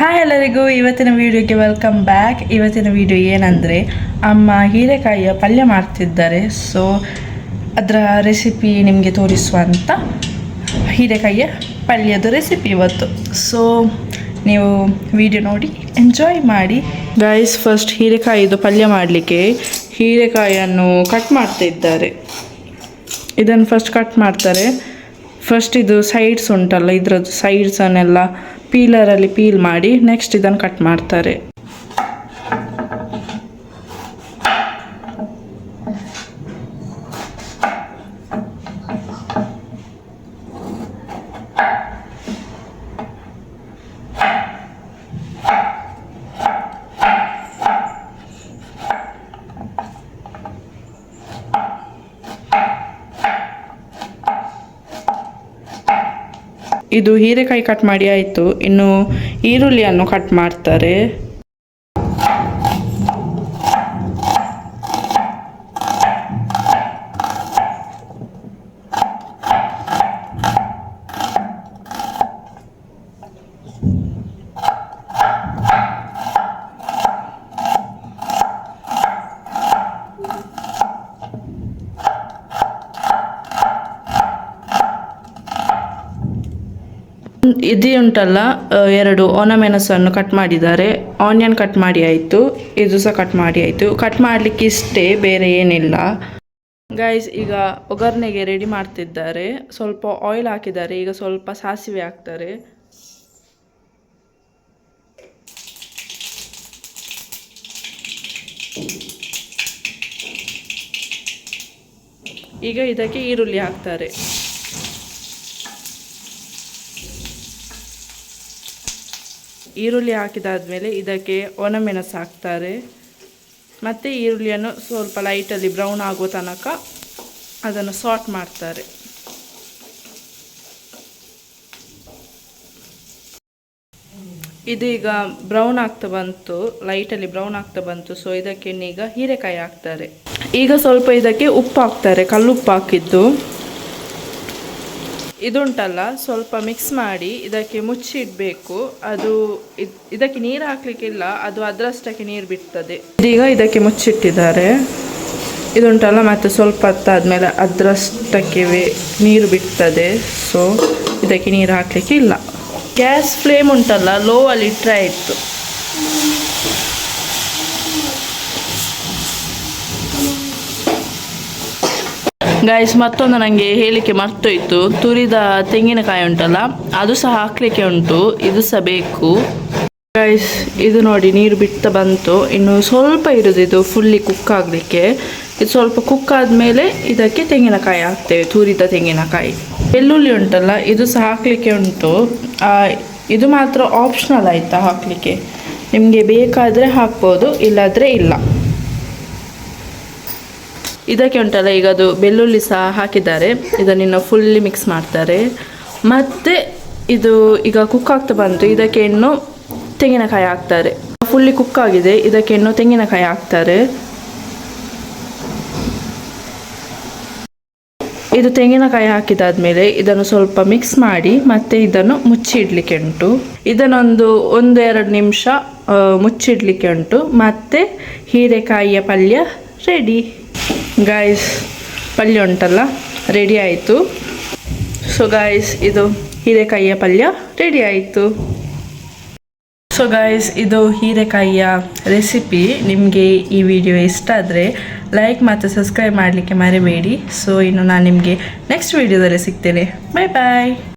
Hi ಎಲ್ಲರಿಗೂ, ಇವತ್ತಿನ ವಿಡಿಯೋಗೆ ವೆಲ್ಕಮ್ ಬ್ಯಾಕ್ ಇವತ್ತಿನ ವಿಡಿಯೋ ಏನಂದರೆ, ಅಮ್ಮ ಹೀರೆಕಾಯಿಯ ಪಲ್ಯ ಮಾಡ್ತಿದ್ದಾರೆ. ಸೊ ಅದರ ರೆಸಿಪಿ ನಿಮಗೆ ತೋರಿಸುವಂತ ಹೀರೆಕಾಯಿಯ ಪಲ್ಯದ ರೆಸಿಪಿ ಇವತ್ತು. ಸೊ ನೀವು ವಿಡಿಯೋ ನೋಡಿ ಎಂಜಾಯ್ ಮಾಡಿ. ಗೈಸ್ ಫಸ್ಟ್ ಹೀರೆಕಾಯಿದು ಪಲ್ಯ ಮಾಡಲಿಕ್ಕೆ ಹೀರೆಕಾಯಿಯನ್ನು ಕಟ್ ಮಾಡ್ತಾ ಇದ್ದಾರೆ ಇದನ್ನು ಫಸ್ಟ್ ಕಟ್ ಮಾಡ್ತಾರೆ. ಫಸ್ಟ್ ಇದು ಸೈಡ್ಸ್ ಉಂಟಲ್ಲ, ಇದರದ್ದು ಸೈಡ್ಸನ್ನೆಲ್ಲ ಪೀಲರಲ್ಲಿ ಪೀಲ್ ಮಾಡಿ ನೆಕ್ಸ್ಟ್ ಇದನ್ನು ಕಟ್ ಮಾಡ್ತಾರೆ. ಇದು ಹೀರೆಕಾಯಿ ಕಟ್ ಮಾಡಿ ಆಯಿತು. ಇನ್ನು ಈರುಳ್ಳಿಯನ್ನು ಕಟ್ ಮಾಡ್ತಾರೆ. ಇದು ಉಂಟಲ್ಲ ಎರಡು ಒಣಮೆಣಸನ್ನು ಕಟ್ ಮಾಡಿದ್ದಾರೆ. ಆನಿಯನ್ ಕಟ್ ಮಾಡಿ ಆಯಿತು, ಇದು ಸಹ ಕಟ್ ಮಾಡಿ ಆಯಿತು. ಕಟ್ ಮಾಡಲಿಕ್ಕೆ ಇಷ್ಟೇ, ಬೇರೆ ಏನಿಲ್ಲ. ಗೈಸ್ ಈಗ ಒಗ್ಗರಣೆಗೆ ರೆಡಿ ಮಾಡ್ತಿದ್ದಾರೆ. ಸ್ವಲ್ಪ ಆಯಿಲ್ ಹಾಕಿದ್ದಾರೆ, ಈಗ ಸ್ವಲ್ಪ ಸಾಸಿವೆ ಹಾಕ್ತಾರೆ. ಈಗ ಇದಕ್ಕೆ ಈರುಳ್ಳಿ ಹಾಕ್ತಾರೆ. ಈರುಳ್ಳಿ ಹಾಕಿದಾದ್ಮೇಲೆ ಇದಕ್ಕೆ ಒಣಮೆಣಸು ಹಾಕ್ತಾರೆ ಮತ್ತು ಈರುಳ್ಳಿಯನ್ನು ಸ್ವಲ್ಪ ಲೈಟಲ್ಲಿ ಬ್ರೌನ್ ಆಗೋ ತನಕ ಅದನ್ನು ಸಾಟ್ ಮಾಡ್ತಾರೆ. ಇದೀಗ ಬ್ರೌನ್ ಆಗ್ತಾ ಬಂತು ಲೈಟಲ್ಲಿ ಬ್ರೌನ್ ಆಗ್ತಾ ಬಂತು ಸೊ ಇದಕ್ಕೆ ಈಗ ಹೀರೆಕಾಯಿ ಹಾಕ್ತಾರೆ. ಈಗ ಸ್ವಲ್ಪ ಇದಕ್ಕೆ ಉಪ್ಪು ಹಾಕ್ತಾರೆ, ಕಲ್ಲುಪ್ಪು ಹಾಕಿದ್ದು. ಇದುಂಟಲ್ಲ, ಸ್ವಲ್ಪ ಮಿಕ್ಸ್ ಮಾಡಿ ಇದಕ್ಕೆ ಮುಚ್ಚಿಡಬೇಕು ಅದು ಇದ್- ಇದಕ್ಕೆ ನೀರು ಹಾಕ್ಲಿಕ್ಕಿಲ್ಲ, ಅದು ಅದರಷ್ಟಕ್ಕೆ ನೀರು ಬಿಡ್ತದೆ. ಇದೀಗ ಇದಕ್ಕೆ ಮುಚ್ಚಿಟ್ಟಿದ್ದಾರೆ. ಇದುಂಟಲ್ಲ, ಮತ್ತೆ ಸ್ವಲ್ಪ ಹೊತ್ತಾದ್ಮೇಲೆ ಅದರಷ್ಟಕ್ಕೆ ನೀರು ಬಿಡ್ತದೆ. ಸೊ ಇದಕ್ಕೆ ನೀರು ಹಾಕ್ಲಿಕ್ಕೆ ಇಲ್ಲ ಗ್ಯಾಸ್ ಫ್ಲೇಮ್ ಉಂಟಲ್ಲ ಲೋ ಅಲ್ಲಿ ಇಟ್ಟರೆ ಆಯಿತು. ಗೈಸ್ ಮತ್ತೊಂದು ನನಗೆ ಹೇಳಿಕೆ ಮರ್ತೋಯ್ತು. ತುರಿದ ತೆಂಗಿನಕಾಯಿ ಉಂಟಲ್ಲ, ಅದು ಸಹ ಹಾಕ್ಲಿಕ್ಕೆ ಉಂಟು. ಇದು ಸಹ ಬೇಕು. ಗೈಸ್ ಇದು ನೋಡಿ, ನೀರು ಬಿಡ್ತಾ ಬಂತು. ಇನ್ನು ಸ್ವಲ್ಪ ಇರೋದು ಇದು ಫುಲ್ಲಿ ಕುಕ್ ಆಗಲಿಕ್ಕೆ. ಇದು ಸ್ವಲ್ಪ ಕುಕ್ ಆದಮೇಲೆ ಇದಕ್ಕೆ ತೆಂಗಿನಕಾಯಿ ಹಾಕ್ತೇವೆ, ತುರಿದ ತೆಂಗಿನಕಾಯಿ. ಬೆಳ್ಳುಳ್ಳಿ ಉಂಟಲ್ಲ, ಇದು ಸಹ ಹಾಕಲಿಕ್ಕೆ ಉಂಟು. ಇದು ಮಾತ್ರ ಆಪ್ಷನಲ್ ಆಯಿತಾ ಹಾಕಲಿಕ್ಕೆ. ನಿಮಗೆ ಬೇಕಾದರೆ ಹಾಕ್ಬೋದು, ಇಲ್ಲಾದರೆ ಇಲ್ಲ. ಇದಕ್ಕೆ ಉಂಟಲ್ಲ, ಈಗ ಅದು ಬೆಳ್ಳುಳ್ಳಿ ಸಹ ಹಾಕಿದ್ದಾರೆ. ಇದನ್ನು ಫುಲ್ಲಿ ಮಿಕ್ಸ್ ಮಾಡ್ತಾರೆ. ಮತ್ತು ಇದು ಈಗ ಕುಕ್ ಆಗ್ತಾ ಬಂತು. ಇದಕ್ಕೆ ಇನ್ನು ತೆಂಗಿನಕಾಯಿ ಹಾಕ್ತಾರೆ. ಫುಲ್ಲಿ ಕುಕ್ ಆಗಿದೆ. ಇದಕ್ಕೆ ಇನ್ನು ತೆಂಗಿನಕಾಯಿ ಹಾಕ್ತಾರೆ. ಇದು ತೆಂಗಿನಕಾಯಿ ಹಾಕಿದಾದ್ಮೇಲೆ ಇದನ್ನು ಸ್ವಲ್ಪ ಮಿಕ್ಸ್ ಮಾಡಿ ಮತ್ತೆ ಇದನ್ನು ಮುಚ್ಚಿಡ್ಲಿಕ್ಕೆ ಉಂಟು. ಇದನ್ನೊಂದು ಒಂದು ಎರಡು ನಿಮಿಷ ಮುಚ್ಚಿ ಮುಚ್ಚಿಡ್ಲಿಕ್ಕೆ ಉಂಟು. ಮತ್ತೆ ಹೀರೆಕಾಯಿಯ ಪಲ್ಯ ರೆಡಿ ಗಾಯ್ಸ್ ಪಲ್ಯ ಉಂಟಲ್ಲ ರೆಡಿ ಆಯಿತು. ಸೊ ಗಾಯ್ಸ್ ಇದು ಹೀರೆಕಾಯಿಯ ಪಲ್ಯ ರೆಡಿ ಆಯಿತು. ಸೊ ಗಾಯ್ಸ್ ಇದು ಹೀರೆಕಾಯಿಯ ರೆಸಿಪಿ ನಿಮಗೆ ಈ ವಿಡಿಯೋ ಇಷ್ಟ ಆದರೆ ಲೈಕ್ ಮತ್ತು ಸಬ್ಸ್ಕ್ರೈಬ್ ಮಾಡಲಿಕ್ಕೆ ಮರಿಬೇಡಿ. ಸೊ ಇನ್ನು ನಾನು ನಿಮಗೆ ನೆಕ್ಸ್ಟ್ ವಿಡಿಯೋದಲ್ಲಿ ಸಿಗ್ತೇನೆ. ಬಾಯ್ ಬಾಯ್